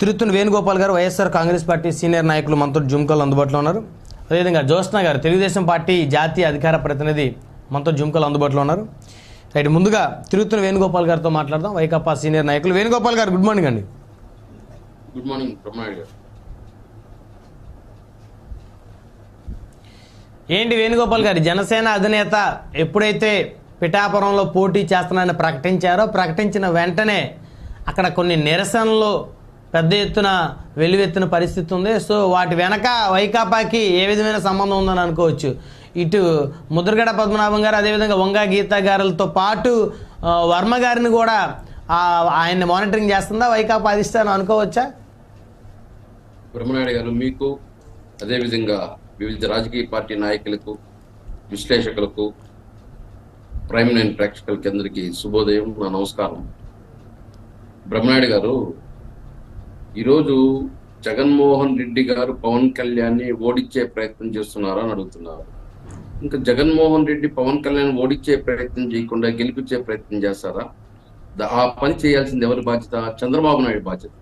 తిరుత్తుని వేణుగోపాల్ గారు YSR Congress party senior నాయకులు మనతో జుమ్కల్ అందుబాటులో ఉన్నారు. అదేవిధంగా జ్యోత్స్న గారు తెలుగుదేశం పార్టీ జాతీయ అధికార ప్రతినిధి మనతో జుమ్కల్ అందుబాటులో ఉన్నారు. రైట్ ముందుగా తిరుత్తుని వేణుగోపాల్ గారితో మాట్లాడదాం. వైకాపా సీనియర్ నాయకులు వేణుగోపాల్ గారు గుడ్ మార్నింగ్ అండి. Good morning Brahmanaidu garu. ఏంటి వేణుగోపాల్ గారు జనసేన అధినేత ఎప్పుడైతే పిఠాపురంలో పోటీ చేస్తున్నానని ప్రకటించారో ప్రకటించిన వెంటనే అక్కడ కొన్ని నిరసనలు పెద్ద ఎత్తున వెలువెత్తిన పరిస్థితి ఉంది. సో వాటి వెనక వైకాపాకి ఏ విధమైన సంబంధం ఉందని అనుకోవచ్చు. ఇటు ముద్రగడ పద్మనాభం గారు అదేవిధంగా వంగా గీతా గారులతో పాటు వర్మ గారిని కూడా ఆయన్ని మానిటరింగ్ చేస్తుందా? వైకాపా అధిష్టానం అనుకోవచ్చా? బ్రహ్మనాయుడు గారు మీకు అదేవిధంగా వివిధ రాజకీయ పార్టీ నాయకులకు విశ్లేషకులకు ప్రైమ్ నైన్ ప్రేక్షకులకి అందరికీ శుభోదయం నా నమస్కారం. బ్రహ్మనాయుడు గారు ఈరోజు జగన్మోహన్ రెడ్డి గారు పవన్ కళ్యాణ్ని ఓడించే ప్రయత్నం చేస్తున్నారా అని అడుగుతున్నారు. ఇంకా జగన్మోహన్ రెడ్డి పవన్ కళ్యాణ్ ఓడించే ప్రయత్నం చేయకుండా గెలిపించే ప్రయత్నం చేస్తారా? ఆ పని చేయాల్సింది ఎవరి బాధ్యత? చంద్రబాబు నాయుడు బాధ్యత.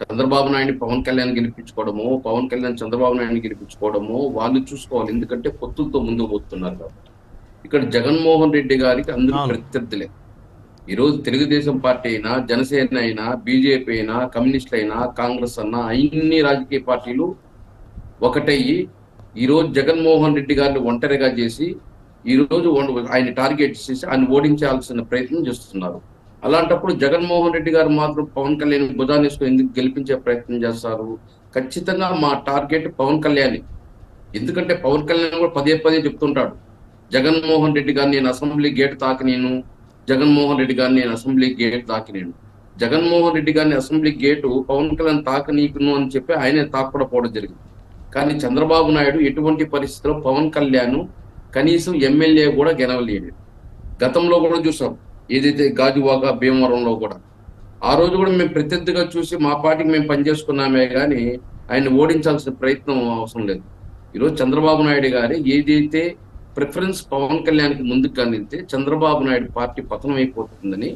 చంద్రబాబు నాయుడు పవన్ కళ్యాణ్ గెలిపించుకోవడము పవన్ కళ్యాణ్ చంద్రబాబు నాయుడు గెలిపించుకోవడము వాళ్ళు చూసుకోవాలి. ఎందుకంటే పొత్తులతో ముందుకు పోతున్నారు కాబట్టి. ఇక్కడ జగన్మోహన్ రెడ్డి గారికి అందరూ. ప్రత్యర్థులే. ఈరోజు తెలుగుదేశం పార్టీ అయినా జనసేన అయినా బీజేపీ అయినా కమ్యూనిస్టులు అయినా కాంగ్రెస్ అన్నా అన్ని రాజకీయ పార్టీలు ఒకటయ్యి. ఈరోజు జగన్మోహన్ రెడ్డి గారిని ఒంటరిగా చేసి ఈరోజు ఆయన టార్గెట్ చేసి ఆయన ఓడించాల్సిన ప్రయత్నం చేస్తున్నారు. అలాంటప్పుడు జగన్మోహన్ రెడ్డి గారు మాత్రం పవన్ కళ్యాణ్ భుజాన్ని ఎందుకు గెలిపించే ప్రయత్నం చేస్తారు? ఖచ్చితంగా మా టార్గెట్ పవన్ కళ్యాణ్. ఎందుకంటే పవన్ కళ్యాణ్ కూడా పదే పదే చెప్తుంటాడు జగన్మోహన్ రెడ్డి గారు నేను అసెంబ్లీ గేట్ తాకినేను జగన్మోహన్ రెడ్డి గారిని నేను అసెంబ్లీ గేట్ తాకినాను జగన్మోహన్ రెడ్డి గారిని అసెంబ్లీ గేటు పవన్ కళ్యాణ్ తాకనీకును అని చెప్పి ఆయనే పోవడం జరిగింది. కానీ చంద్రబాబు నాయుడు ఎటువంటి పరిస్థితిలో పవన్ కళ్యాణ్ కనీసం ఎమ్మెల్యే కూడా గెలవలేడు గతంలో కూడా చూసాం. ఏదైతే గాజువాక భీమవరంలో కూడా. ఆ రోజు కూడా మేము ప్రత్యర్థిగా చూసి మా పార్టీకి మేము పనిచేసుకున్నామే కానీ ఆయన ఓడించాల్సిన ప్రయత్నం అవసరం లేదు. ఈరోజు చంద్రబాబు నాయుడు గారి ఏదైతే ప్రిఫరెన్స్ పవన్ కళ్యాణ్కి ముందుకు అందితే చంద్రబాబు నాయుడు పార్టీ పతనం అయిపోతుందని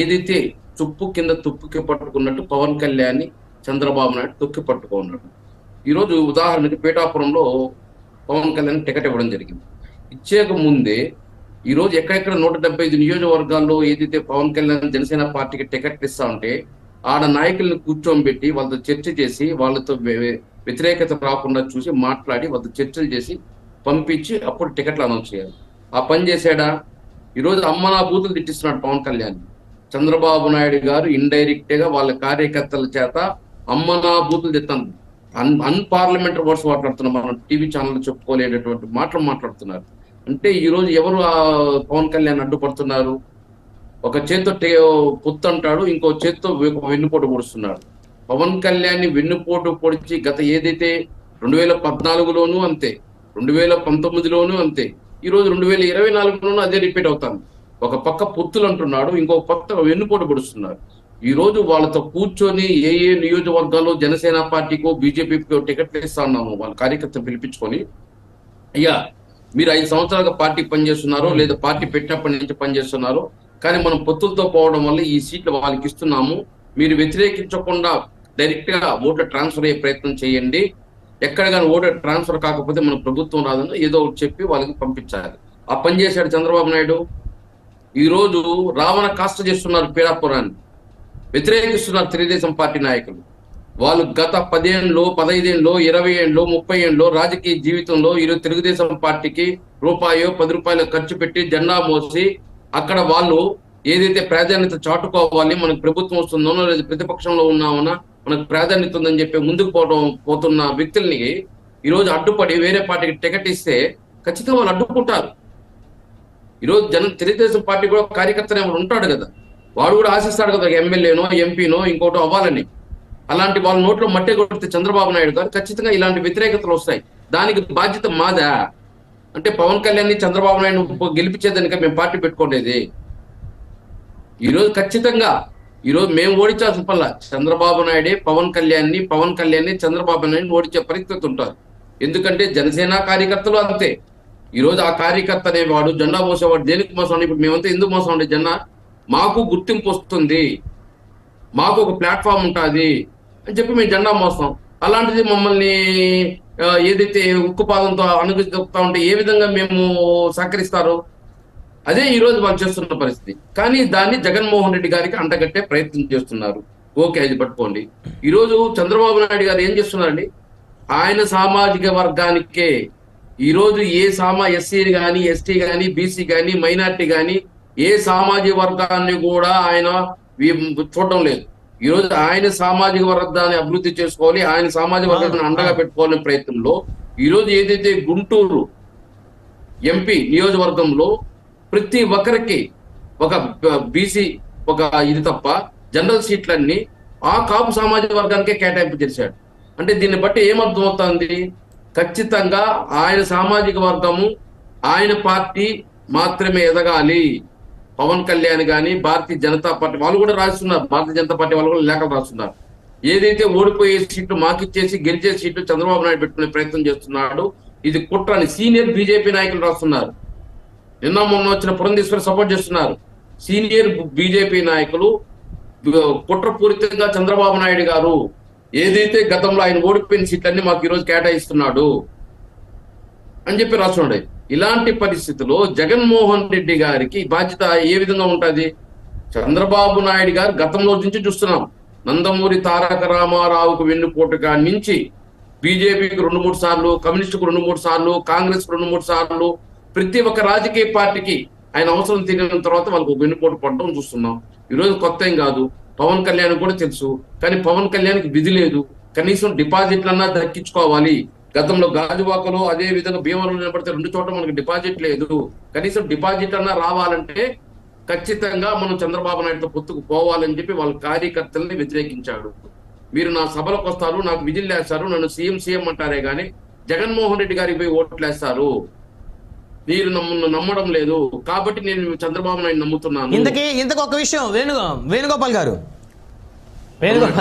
ఏదైతే తుప్పు కింద తుప్పుకి పట్టుకున్నట్టు పవన్ కళ్యాణ్ చంద్రబాబు నాయుడు తొక్కి పట్టుకున్నాడు. ఈరోజు ఉదాహరణకి పీఠాపురంలో పవన్ కళ్యాణ్ టికెట్ ఇవ్వడం జరిగింది. ఇచ్చేక ముందే ఈరోజు ఎక్కడెక్కడ నూట డెబ్బై ఐదు నియోజకవర్గాల్లో ఏదైతే పవన్ కళ్యాణ్ జనసేన పార్టీకి టికెట్ ఇస్తా ఉంటే ఆడ నాయకులను కూర్చోబెట్టి వాళ్ళతో చర్చ చేసి వాళ్ళతో వ్యతిరేకత రాకుండా చూసి మాట్లాడి వాళ్ళతో చర్చలు చేసి పంపించి అప్పుడు టికెట్లు అనౌన్స్ చేయాలి. ఆ పని చేశాడా? ఈరోజు అమ్మ నా బూతులు తిట్టిస్తున్నాడు పవన్ కళ్యాణ్. చంద్రబాబు నాయుడు గారు ఇండైరెక్ట్గా వాళ్ళ కార్యకర్తల చేత అమ్మ నా బూతులు తిట్టాను అన్ అన్పార్లమెంటరీ వర్డ్స్ మాట్లాడుతున్నాం మనం టీవీ ఛానల్ చెప్పుకోలేనటువంటి మాటలు మాట్లాడుతున్నారు. అంటే ఈరోజు ఎవరు ఆ పవన్ కళ్యాణ్ అడ్డుపడుతున్నారు? ఒక చేత్తో టే- పొత్తు అంటాడు ఇంకో చేత్తో వెన్నుపోటు పొడుస్తున్నాడు. పవన్ కళ్యాణ్ని వెన్నుపోటు పొడిచి గత ఏదైతే రెండు వేల పద్నాలుగులోనూ అంతే రెండు వేల పంతొమ్మిదిలోనూ అంతే. ఈ రోజు రెండు వేల ఇరవై నాలుగులోనూ అదే రిపీట్ అవుతాను ఒక పక్క పొత్తులు అంటున్నాడు ఇంకో పక్క వెన్నుపోటు పడుస్తున్నారు. ఈ రోజు వాళ్ళతో కూర్చొని ఏ ఏ నియోజకవర్గాల్లో జనసేన పార్టీకో బీజేపీకో టికెట్లు ఇస్తా ఉన్నాము వాళ్ళ కార్యకర్తలు పిలిపించుకొని. అయ్యా మీరు ఐదు సంవత్సరాలుగా పార్టీ పనిచేస్తున్నారో లేదా పార్టీ పెట్టినప్పటి నుంచి పనిచేస్తున్నారో కానీ మనం పొత్తులతో పోవడం వల్ల ఈ సీట్లు వాళ్ళకి ఇస్తున్నాము. మీరు వ్యతిరేకించకుండా డైరెక్ట్గా ఓట్లు ట్రాన్స్ఫర్ అయ్యే ప్రయత్నం చేయండి. ఎక్కడ కానీ ఓటర్ ట్రాన్స్ఫర్ కాకపోతే మన ప్రభుత్వం రాదని ఏదో ఒకటి చెప్పి వాళ్ళకి పంపించాలి. ఆ పని చేశాడు చంద్రబాబు నాయుడు. ఈరోజు రావణ కాస్త చేస్తున్నారు పీడాపురాన్ని. వ్యతిరేకిస్తున్నారు తెలుగుదేశం పార్టీ నాయకులు. వాళ్ళు గత పదేళ్ళలో పదహైదేళ్ళలో ఇరవై ఏళ్ళలో ముప్పై ఏళ్ళలో రాజకీయ జీవితంలో ఈరోజు తెలుగుదేశం పార్టీకి రూపాయో పది రూపాయలు ఖర్చు పెట్టి జెండా మోసి అక్కడ వాళ్ళు ఏదైతే ప్రాధాన్యత చాటుకోవాలి మనకు ప్రభుత్వం వస్తుందోనో లేదా ప్రతిపక్షంలో ఉన్నామన్నా మనకు ప్రాధాన్యత ఉందని చెప్పి ముందుకు పోవడం పోతున్న వ్యక్తుల్ని ఈరోజు అడ్డుపడి వేరే పార్టీకి టికెట్ ఇస్తే ఖచ్చితంగా వాళ్ళు అడ్డుకుంటారు. ఈరోజు జనం తెలుగుదేశం పార్టీ కూడా కార్యకర్తనే ఉంటాడు కదా? వాడు కూడా ఆశిస్తాడు కదా ఎమ్మెల్యేనో ఎంపీనో ఇంకోటో అవ్వాలని. అలాంటి వాళ్ళ నోట్లో మట్టే కొడితే చంద్రబాబు నాయుడు గారు ఖచ్చితంగా ఇలాంటి వ్యతిరేకతలు వస్తాయి. దానికి బాధ్యత మాదా? అంటే పవన్ కళ్యాణ్ని చంద్రబాబు నాయుడు గెలిపించేదానిక మేము పార్టీ పెట్టుకోలేదు ఈరోజు ఖచ్చితంగా ఈరోజు మేము ఓడించాల్సిన పల్ల చంద్రబాబు నాయుడే పవన్ కళ్యాణ్ని పవన్ కళ్యాణ్ని చంద్రబాబు నాయుడిని ఓడించే పరిస్థితి ఉంటారు ఎందుకంటే జనసేన కార్యకర్తలు అంతే. ఈరోజు ఆ కార్యకర్త అనేవాడు జెండా మోసేవాడు దేనికి మోసం? ఇప్పుడు మేమంతా ఎందుకు మోసం ఉండే జెండా మాకు గుర్తింపు వస్తుంది. మాకు ఒక ప్లాట్ఫామ్ ఉంటుంది అని చెప్పి మేము జెండా మోస్తాం. అలాంటిది మమ్మల్ని ఏదైతే ఉక్కు పాదంతో అనుగుతా ఉంటే ఏ విధంగా మేము సహకరిస్తారు అదే ఈ రోజు వాళ్ళు చేస్తున్న పరిస్థితి. కానీ దాన్ని జగన్మోహన్ రెడ్డి గారికి అంటగట్టే ప్రయత్నం చేస్తున్నారు. ఓకే అది పట్టుకోండి. ఈ రోజు చంద్రబాబు నాయుడు గారు ఏం చేస్తున్నారండి? ఆయన సామాజిక వర్గానికే. ఈ రోజు ఏ సామా ఎస్సీ కానీ ఎస్టీ కానీ బీసీ కానీ మైనార్టీ కానీ ఏ సామాజిక వర్గాన్ని కూడా ఆయన చూడటం లేదు. ఈ రోజు ఆయన సామాజిక వర్గాన్ని అభివృద్ధి చేసుకోవాలి ఆయన సామాజిక వర్గాన్ని అండగా పెట్టుకోవాలనే ప్రయత్నంలో ఈ రోజు ఏదైతే గుంటూరు ఎంపీ నియోజకవర్గంలో ప్రతి ఒక్కరికి ఒక బీసీ ఒక ఇది తప్ప జనరల్ సీట్లన్నీ ఆ కాపు సామాజిక వర్గానికే కేటాయింపు చేశాడు. అంటే దీన్ని బట్టి ఏమర్థమవుతుంది? ఖచ్చితంగా ఆయన సామాజిక వర్గము ఆయన పార్టీ మాత్రమే ఎదగాలి. పవన్ కళ్యాణ్ కానీ భారతీయ జనతా పార్టీ వాళ్ళు కూడా రాస్తున్నారు. భారతీయ జనతా పార్టీ వాళ్ళు కూడా లేఖలు రాస్తున్నారు. ఏదైతే ఓడిపోయే సీట్లు మాకిచ్చేసి గెలిచే సీట్లు చంద్రబాబు నాయుడు పెట్టుకునే ప్రయత్నం చేస్తున్నాడు ఇది కుట్రని సీనియర్ బీజేపీ నాయకులు రాస్తున్నారు. నిన్న మొన్న వచ్చిన పురంధేశ్వరి సపోర్ట్ చేస్తున్నారు. సీనియర్ బీజేపీ నాయకులు బ- కుట్రపూరితంగా చంద్రబాబు నాయుడు గారు ఏదైతే గతంలో ఆయన ఓడిపోయిన సీట్లన్నీ మాకు ఈరోజు కేటాయిస్తున్నాడు అని చెప్పి రాస్తున్నాడు ఇలాంటి పరిస్థితుల్లో జగన్మోహన్ రెడ్డి గారికి బాధ్యత ఏ విధంగా ఉంటుంది? చంద్రబాబు నాయుడు గారు గతంలో నుంచి చూస్తున్నాం. నందమూరి తారక రామారావుకు వెన్నుపోటుగా నుంచి బీజేపీకి రెండు మూడు సార్లు కమ్యూనిస్టుకు రెండు మూడు సార్లు కాంగ్రెస్ రెండు మూడు సార్లు ప్రతి ఒక్క రాజకీయ పార్టీకి ఆయన అవసరం తీరిన తర్వాత వాళ్ళకు వెన్నుపోటు పడడం చూస్తున్నాం. ఈరోజు కొత్త ఏం కాదు. పవన్ కళ్యాణ్ కూడా తెలుసు. కానీ పవన్ కళ్యాణ్కి విధి లేదు. కనీసం డిపాజిట్లన్నా దక్కించుకోవాలి. గతంలో గాజువాకలో అదే విధంగా భీమవరం నిలబడితే రెండు చోట్ల మనకి డిపాజిట్ లేదు. కనీసం డిపాజిట్ అన్నా రావాలంటే ఖచ్చితంగా మనం చంద్రబాబు నాయుడుతో పొత్తుకు పోవాలని చెప్పి వాళ్ళ కార్యకర్తల్ని వ్యతిరేకించాడు. మీరు నా సభలకు వస్తారు నాకు విజిల్ వేస్తారు నన్ను సీఎం సీఎం అంటారే కానీ జగన్మోహన్ రెడ్డి గారికి పోయి ఓట్లు వేస్తారు. మీరు నమ్మను నమ్మడం లేదు. కాబట్టి నేను చంద్రబాబు నాయుడు నమ్ముతున్నాను. ఇంతకీ ఇంతకు ఒక విషయం వేణుగో వేణుగోపాల్ గారు. వేణుగోపాల్